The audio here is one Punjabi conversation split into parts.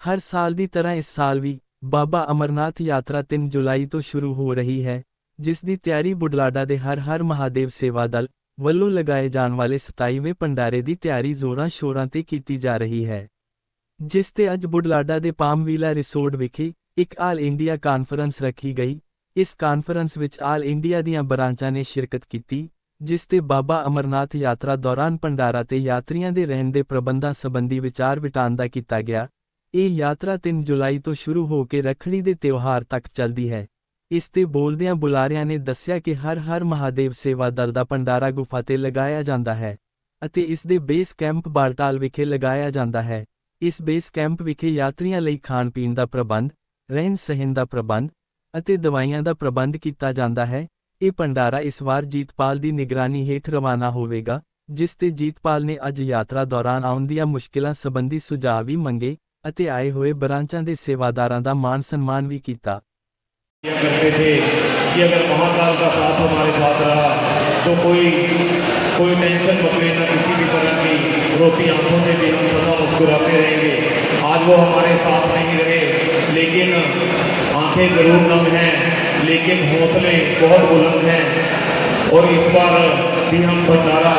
ਹਰ ਸਾਲ ਦੀ ਤਰ੍ਹਾਂ ਇਸ ਸਾਲ ਵੀ ਬਾਬਾ ਅਮਰਨਾਥ ਯਾਤਰਾ 3 ਜੁਲਾਈ ਤੋਂ ਸ਼ੁਰੂ ਹੋ ਰਹੀ ਹੈ, ਜਿਸ ਦੀ ਤਿਆਰੀ ਬੁਢਲਾਡਾ ਦੇ ਹਰ ਹਰ ਮਹਾਦੇਵ ਸੇਵਾ ਦਲ ਵੱਲੋਂ ਲਗਾਏ ਜਾਣ ਵਾਲੇ 27ਵੇਂ ਭੰਡਾਰੇ ਦੀ ਤਿਆਰੀ ਜ਼ੋਰਾਂ ਸ਼ੋਰਾਂ ਤੇ ਕੀਤੀ ਜਾ ਰਹੀ ਹੈ। ਜਿਸ ਤੇ ਅੱਜ ਬੁਢਲਾਡਾ ਦੇ ਪਾਮਵੀਲਾ ਰਿਸੋਰਟ ਵਿਖੇ ਇੱਕ ਆਲ ਇੰਡੀਆ ਕਾਨਫਰੰਸ ਰੱਖੀ ਗਈ। ਇਸ ਕਾਨਫਰੰਸ ਵਿੱਚ ਆਲ ਇੰਡੀਆ ਦੀਆਂ ਬ੍ਰਾਂਚਾਂ ਨੇ ਸ਼ਿਰਕਤ ਕੀਤੀ, ਜਿਸ ਤੇ ਬਾਬਾ ਅਮਰਨਾਥ ਯਾਤਰਾ ਦੌਰਾਨ ਭੰਡਾਰਾ ਤੇ ਯਾਤਰੀਆਂ ਦੇ ਰਹਿਣ ਦੇ ਪ੍ਰਬੰਧਾਂ ਸੰਬੰਧੀ ਵਿਚਾਰ ਵਟਾਂਦਰਾ ਕੀਤਾ ਗਿਆ। ਇਹ ਯਾਤਰਾ 3 ਜੁਲਾਈ ਤੋਂ ਸ਼ੁਰੂ ਹੋ ਕੇ ਰੱਖੜੀ ਦੇ ਤਿਉਹਾਰ ਤੱਕ ਚੱਲਦੀ ਹੈ। ਇਸ ਤੇ ਬੋਲਦਿਆਂ ਬੁਲਾਰਿਆਂ ਨੇ ਦੱਸਿਆ ਕਿ ਹਰ ਹਰ ਮਹਾਦੇਵ ਸੇਵਾ ਦਲ ਦਾ ਭੰਡਾਰਾ ਗੁਫਾ ਤੇ ਲਗਾਇਆ ਜਾਂਦਾ ਹੈ ਅਤੇ ਇਸ ਦੇ ਬੇਸ ਕੈਂਪ ਬਾਰਟਾਲ ਵਿਖੇ ਲਗਾਇਆ ਜਾਂਦਾ ਹੈ। ਇਸ ਬੇਸ ਕੈਂਪ ਵਿਖੇ ਯਾਤਰੀਆਂ ਲਈ ਖਾਣ ਪੀਣ ਦਾ ਪ੍ਰਬੰਧ, ਰਹਿਣ ਸਹਿਣ ਦਾ ਪ੍ਰਬੰਧ ਅਤੇ ਦਵਾਈਆਂ ਦਾ ਪ੍ਰਬੰਧ ਕੀਤਾ ਜਾਂਦਾ ਹੈ। ਇਹ ਭੰਡਾਰਾ ਇਸ ਵਾਰ ਜੀਤਪਾਲ ਦੀ ਨਿਗਰਾਨੀ ਹੇਠ ਰਵਾਨਾ ਹੋਵੇਗਾ, ਜਿਸ ਤੇ ਜੀਤਪਾਲ ਨੇ ਅੱਜ ਯਾਤਰਾ ਦੌਰਾਨ ਆਉਣ ਦੀਆਂ ਮੁਸ਼ਕਿਲਾਂ ਸੰਬੰਧੀ ਸੁਝਾਅ ਵੀ ਮੰਗੇ। ਅਤੇ ਆਏ ਹੋਏ ਬ੍ਰਾਂਚਾਂ ਦੇ ਸੇਵਾਦਾਰਾਂ ਦਾ ਮਾਨ ਸਨਮਾਨ ਵੀ ਕੀਤਾ किया करते थे कि अगर महाकाल का साथ हमारे साथ रहा तो कोई कोई टेंशन मत लेना किसी भी तरह की रोती आंखों से भी हम सदा मुस्कुराते रहेंगे आज वो हमारे साथ नहीं रहे लेकिन आंखें जरूर नम हैं लेकिन हौसले बहुत बुलंद हैं और इस बार भी हम भंडारा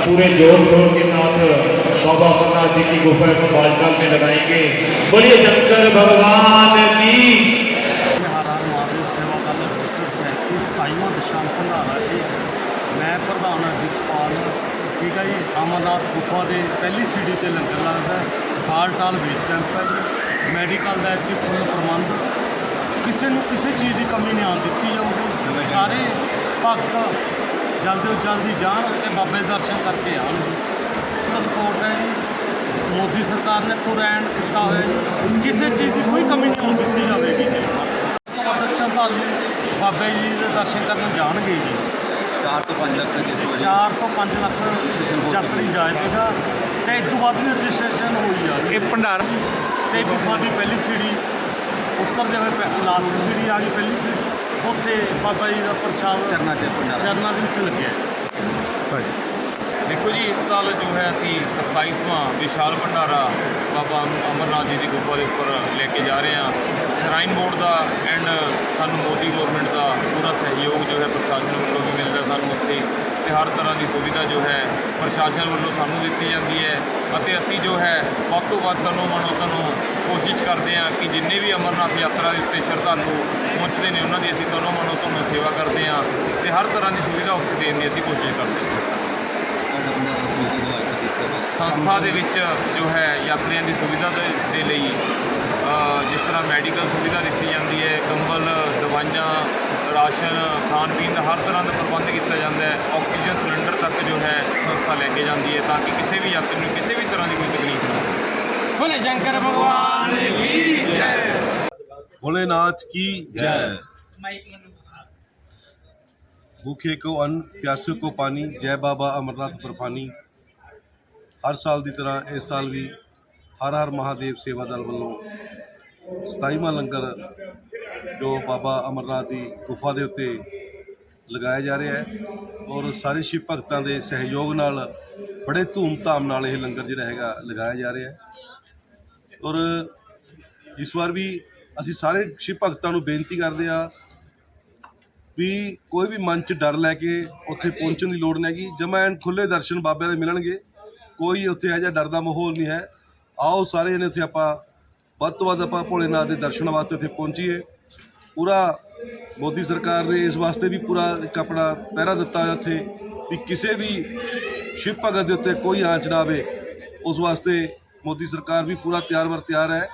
पूरे जोर शोर के साथ बाबा अमरनाथ जी की गुफा को बालटाल में लगाएंगे बोलिए शंकर भगवान की ਤਿਉਹਾਰਾਂ ਨੂੰ ਆਦਿ ਸੇਵਾ ਦਲ ਰਜਿਸਟਰਡ ਸੈਕਟਰੀ 27ਵਾਂ ਦਸ਼ਾਂਤ ਭੰਡਾਰਾ ਜੀ ਮੈਂ ਪ੍ਰਧਾਨ ਅਜੀਤਪਾਲ ਠੀਕ ਹੈ ਜੀ ਅਮਰਨਾਥ ਗੁਫਾ ਦੇ ਪਹਿਲੀ ਸੀੜੀ ਤੇ ਲੰਗਰ ਲੱਗਦਾ ਹੈ ਬਾਲਟਾਲ ਬੇਸ ਕੈਂਪ ਹੈ ਜੀ ਮੈਡੀਕਲ ਦਾ ਇੱਥੇ ਫੁੱਲ ਪ੍ਰਬੰਧ ਕਿਸੇ ਨੂੰ ਕਿਸੇ ਚੀਜ਼ ਦੀ ਕਮੀ ਨਹੀਂ ਆਉਣ ਦਿੱਤੀ ਜਾਊਗੀ ਸਾਰੇ ਭਗਤ ਜਲਦੀ ਤੋਂ ਜਲਦੀ ਜਾਣ ਤੇ ਬਾਬੇ ਦੇ ਦਰਸ਼ਨ ਕਰਕੇ ਆਉਣ ਜੀ ਸਪੋਰਟ ਹੈ ਜੀ। ਮੋਦੀ ਸਰਕਾਰ ਨੇ ਪੁਰੈਣ ਕੀਤਾ ਹੋਇਆ ਜੀ। ਕਿਸੇ ਚੀਜ਼ ਦੀ ਕੋਈ ਕਮੀ ਨਹੀਂ ਦਿੱਤੀ ਜਾਵੇਗੀ ਜੀ। ਦਰਸ਼ਨ ਭਾਲੂ ਬਾਬਾ ਜੀ ਦੇ ਦਰਸ਼ਨ ਕਰਨ ਜਾਣਗੇ ਜੀ। 4 ਤੋਂ 5 ਲੱਖ ਵਾਰੀ 4 ਤੋਂ 5 ਲੱਖ ਯਾਤਰੀ ਜਾਏਗਾ। ਤੇ ਇਸ ਤੋਂ ਬਾਅਦ ਵੀ ਰਜਿਸਟ੍ਰੇਸ਼ਨ ਹੋਈ ਆ ਇਹ ਭੰਡਾਰ ਤੇ ਗੁਫਾ ਦੀ ਪਹਿਲੀ ਸੀੜੀ ਉੱਤਰਦੇ ਹੋਏ ਲਾਸਟ ਸੀੜੀ ਆ ਗਈ ਪਹਿਲੀ ਸੀੜੀ। ਉੱਥੇ ਬਾਬਾ ਜੀ ਦਾ ਪ੍ਰਸ਼ਾਦ ਕਰਨਾ ਚਾਹੀਦਾ ਭੰਡਾਰਾ। ਚਰਨਾਂ ਦੇ ਵਿੱਚ ਲੱਗਿਆ। ਦੇਖੋ ਜੀ, ਇਸ ਸਾਲ ਜੋ ਹੈ ਅਸੀਂ 27ਵਾਂ ਵਿਸ਼ਾਲ ਭੰਡਾਰਾ ਬਾਬਾ ਅਮਰਨਾਥ ਜੀ ਦੀ ਗੁਫਾ ਦੇ ਉੱਪਰ ਲੈ ਕੇ ਜਾ ਰਹੇ ਹਾਂ। ਸ਼ਰਾਈਨ ਬੋਰਡ ਦਾ ਐਂਡ ਸਾਨੂੰ ਮੋਦੀ ਗਵਰਨਮੈਂਟ ਦਾ ਪੂਰਾ ਸਹਿਯੋਗ ਜੋ ਹੈ ਪ੍ਰਸ਼ਾਸਨ ਵੱਲੋਂ ਵੀ ਮਿਲਦਾ ਸਾਨੂੰ ਉੱਥੇ ਤੇ ਹਰ ਤਰ੍ਹਾਂ ਦੀ ਸੁਵਿਧਾ ਜੋ ਹੈ ਪ੍ਰਸ਼ਾਸਨ ਵੱਲੋਂ ਸਾਨੂੰ ਦਿੱਤੀ ਜਾਂਦੀ ਹੈ ਅਤੇ ਅਸੀਂ ਜੋ ਹੈ ਵੱਧ ਤੋਂ ਵੱਧ ਤਨੋਂ ਮਨੋ ਤਨੋਂ ਕੋਸ਼ਿਸ਼ ਕਰਦੇ ਹਾਂ ਕਿ ਜਿੰਨੇ ਵੀ ਅਮਰਨਾਥ ਯਾਤਰਾ ਦੇ ਉੱਤੇ ਸ਼ਰਧਾਲੂ ਪਹੁੰਚਦੇ ਨੇ, ਉਹਨਾਂ ਦੀ ਅਸੀਂ ਤਨੋਂ ਮਨੋ ਤਨੋਂ ਸੇਵਾ ਕਰਦੇ ਹਾਂ ਤੇ ਹਰ ਤਰ੍ਹਾਂ ਦੀ ਸੁਵਿਧਾ ਉੱਥੇ ਦੇਣ ਦੀ ਅਸੀਂ ਕੋਸ਼ਿਸ਼ ਕਰਦੇ ਹਾਂ। ਸੰਸਥਾ ਦੇ ਵਿੱਚ ਜੋ ਹੈ ਯਾਤਰੀਆਂ ਦੀ ਸੁਵਿਧਾ ਦੇ ਲਈ ਜਿਸ ਤਰ੍ਹਾਂ ਮੈਡੀਕਲ ਸੁਵਿਧਾ ਦਿੱਤੀ ਜਾਂਦੀ ਹੈ ਕੰਬਲ ਦਵਾਈਆਂ ਰਾਸ਼ਨ ਖਾਣ ਪੀਣ ਦਾ ਹਰ ਤਰ੍ਹਾਂ ਦਾ ਪ੍ਰਬੰਧ ਕੀਤਾ ਜਾਂਦਾ ਹੈ। ਆਕਸੀਜਨ ਸਿਲੰਡਰ ਤੱਕ ਜੋ ਹੈ ਸੰਸਥਾ ਲੈ ਕੇ ਜਾਂਦੀ ਹੈ ਤਾਂ ਕਿ ਕਿਸੇ ਵੀ ਯਾਤਰੀ ਨੂੰ ਕਿਸੇ ਵੀ ਤਰ੍ਹਾਂ ਦੀ ਕੋਈ ਤਕਲੀਫ ਨਾ ਹੋਵੇ। ਸ਼ੰਕਰ ਭਗਵਾਨ ਕੀ ਜੈ? ਭੋਲੇ ਨਾਥ ਕੀ ਜੈ? ਭੁੱਖੇ ਕੋ ਅੰਨ ਪਿਆਸੇ ਕੋ ਪਾਣੀ ਜੈ ਬਾਬਾ ਅਮਰਨਾਥ ਪ੍ਰਫਾਨੀ ਹਰ ਸਾਲ ਦੀ ਤਰ੍ਹਾਂ ਇਸ ਸਾਲ ਵੀ ਹਰ ਹਰ ਮਹਾਦੇਵ ਸੇਵਾ ਦਲ ਵੱਲੋਂ 27ਵਾਂ ਲੰਗਰ ਜੋ ਬਾਬਾ ਅਮਰਨਾਥ ਦੀ ਗੁਫਾ ਦੇ ਉੱਤੇ ਲਗਾਇਆ ਜਾ ਰਿਹਾ ਹੈ ਔਰ ਸਾਰੇ ਸ਼ਿਵ ਭਗਤਾਂ ਦੇ ਸਹਿਯੋਗ ਨਾਲ ਬੜੇ ਧੂਮ-ਧਾਮ ਨਾਲ ਇਹ ਲੰਗਰ ਜਿਹੜਾ ਹੈਗਾ ਲਗਾਇਆ ਜਾ ਰਿਹਾ ਹੈ ਔਰ ਇਸ ਵਾਰ ਵੀ ਅਸੀਂ ਸਾਰੇ ਸ਼ਿਵ ਭਗਤਾਂ ਨੂੰ ਬੇਨਤੀ ਕਰਦੇ ਆ ਵੀ ਕੋਈ ਵੀ ਮਨ 'ਚ ਡਰ ਲੈ ਕੇ ਉੱਥੇ ਪਹੁੰਚਣ ਦੀ ਲੋੜ ਨਹੀਂ ਹੈਗੀ। ਜਮਾ ਐਨ ਖੁੱਲੇ ਦਰਸ਼ਨ ਬਾਬਿਆਂ ਦੇ ਮਿਲਣਗੇ, ਕੋਈ ਉੱਥੇ ਇਹੋ ਜਿਹਾ ਡਰ ਦਾ ਮਾਹੌਲ ਨਹੀਂ ਹੈ। ਆਓ ਸਾਰੇ ਜਣੇ ਉੱਥੇ ਆਪਾਂ, ਵੱਧ ਤੋਂ ਵੱਧ ਆਪਾਂ ਭੋਲੇਨਾਥ ਦੇ ਦਰਸ਼ਨ ਵਾਸਤੇ ਉੱਥੇ ਪਹੁੰਚੀਏ। ਪੂਰਾ ਮੋਦੀ ਸਰਕਾਰ ਨੇ ਇਸ ਵਾਸਤੇ ਵੀ ਪੂਰਾ ਇੱਕ ਆਪਣਾ ਪਹਿਰਾ ਦਿੱਤਾ ਹੋਇਆ ਉੱਥੇ ਵੀ ਕਿਸੇ ਵੀ ਸ਼ਿਵ ਭਗਤ ਦੇ ਉੱਤੇ ਕੋਈ ਆਂਚ ਨਾ ਆਵੇ। ਉਸ ਵਾਸਤੇ ਮੋਦੀ ਸਰਕਾਰ ਵੀ ਪੂਰਾ ਤਿਆਰ ਵਰ ਤਿਆਰ ਹੈ।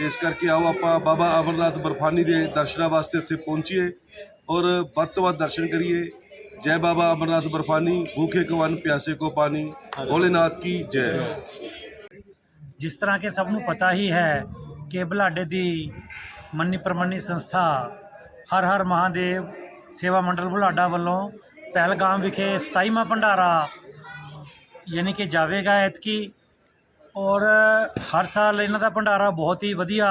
ਇਸ ਕਰਕੇ ਆਓ ਆਪਾਂ ਬਾਬਾ ਅਮਰਨਾਥ ਬਰਫਾਨੀ ਦੇ ਦਰਸ਼ਨਾਂ ਵਾਸਤੇ ਉੱਥੇ ਪਹੁੰਚੀਏ। ਔਰ ਵੱਧ ਤੋਂ ਵੱਧ ਦਰਸ਼ਨ ਕਰੀਏ। ਜੈ ਬਾਬਾ ਅਮਰਨਾਥ ਬਰਫਾਨੀ ਭੂਖੇ ਕੋ ਅੰਨ ਪਿਆਸੇ ਕੋ ਪਾਣੀ। ਭੋਲੇਨਾਥ ਕੀ ਜੈ। ਜਿਸ ਤਰ੍ਹਾਂ ਕਿ ਸਭ ਨੂੰ ਪਤਾ ਹੀ ਹੈ ਕਿ ਬੁਲਾਡੇ ਦੀ ਮੰਨੀ ਪ੍ਰਮੰਨੀ ਸੰਸਥਾ ਹਰ ਹਰ ਮਹਾਦੇਵ ਸੇਵਾ ਮੰਡਲ ਬੁਲਾਡਾ ਵੱਲੋਂ ਪਹਿਲਗਾਮ ਵਿਖੇ 27ਵਾਂ ਭੰਡਾਰਾ ਯਾਨੀ ਕਿ ਜਾਵੇਗਾ ਐਤਕੀ। ਔਰ ਹਰ ਸਾਲ ਇਹਨਾਂ ਦਾ ਭੰਡਾਰਾ ਬਹੁਤ ਹੀ ਵਧੀਆ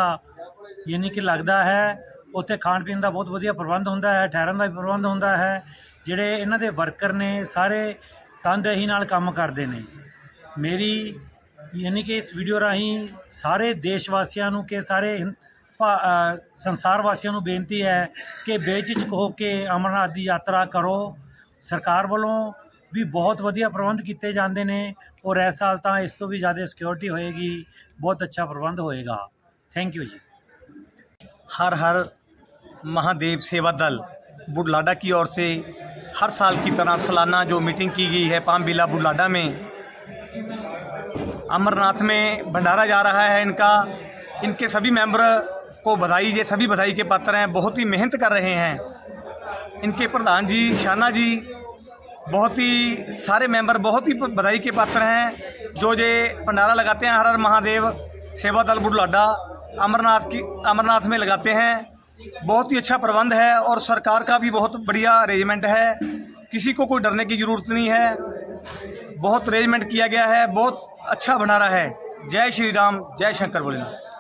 ਯਾਨੀ ਕਿ ਲੱਗਦਾ ਹੈ। ਉੱਥੇ ਖਾਣ ਪੀਣ ਦਾ ਬਹੁਤ ਵਧੀਆ ਪ੍ਰਬੰਧ ਹੁੰਦਾ ਹੈ, ਠਹਿਰਨ ਦਾ ਵੀ ਪ੍ਰਬੰਧ ਹੁੰਦਾ ਹੈ। ਜਿਹੜੇ ਇਹਨਾਂ ਦੇ ਵਰਕਰ ਨੇ, ਸਾਰੇ ਤਨਦੇਹੀ ਨਾਲ ਕੰਮ ਕਰਦੇ ਨੇ। ਮੇਰੀ ਯਾਨੀ ਕਿ ਇਸ ਵੀਡੀਓ ਰਾਹੀਂ ਸਾਰੇ ਦੇਸ਼ ਵਾਸੀਆਂ ਨੂੰ ਕਿ ਸਾਰੇ ਹਿੰ- ਭਾ- ਸੰਸਾਰ ਵਾਸੀਆਂ ਨੂੰ ਬੇਨਤੀ ਹੈ ਕਿ ਬੇਝਿਜਕ ਹੋ ਕੇ ਅਮਰਨਾਥ ਦੀ ਯਾਤਰਾ ਕਰੋ। ਸਰਕਾਰ ਵੱਲੋਂ ਵੀ ਬਹੁਤ ਵਧੀਆ ਪ੍ਰਬੰਧ ਕੀਤੇ ਜਾਂਦੇ ਨੇ ਔਰ ਇਸ ਸਾਲ ਤਾਂ ਇਸ ਤੋਂ ਵੀ ਜ਼ਿਆਦਾ ਸਿਕਿਉਰਿਟੀ ਹੋਏਗੀ, ਬਹੁਤ ਅੱਛਾ ਪ੍ਰਬੰਧ ਹੋਏਗਾ। ਥੈਂਕ ਯੂ ਜੀ। हर हर महादेव सेवा दल बुढ़लाडा की ओर से हर साल की तरह सालाना जो मीटिंग की गई है पाम बिला बुढ़लाडा में, अमरनाथ में भंडारा जा रहा है इनका। इनके सभी मेंबर को बधाई, ये सभी बधाई के पात्र हैं, बहुत ही मेहनत कर रहे हैं। इनके प्रधान जी, शाना जी, बहुत ही सारे मेंबर, बहुत ही बधाई के पात्र हैं, जो ये भंडारा लगाते हैं हर हर महादेव सेवा दल बुढ़लाडा अमरनाथ की अमरनाथ में लगाते हैं बहुत ही अच्छा प्रबंध है और सरकार का भी बहुत बढ़िया अरेंजमेंट है किसी को कोई डरने की ज़रूरत नहीं है बहुत अरेंजमेंट किया गया है बहुत अच्छा भंडारा है जय श्री राम जय शंकर भोलेनाथ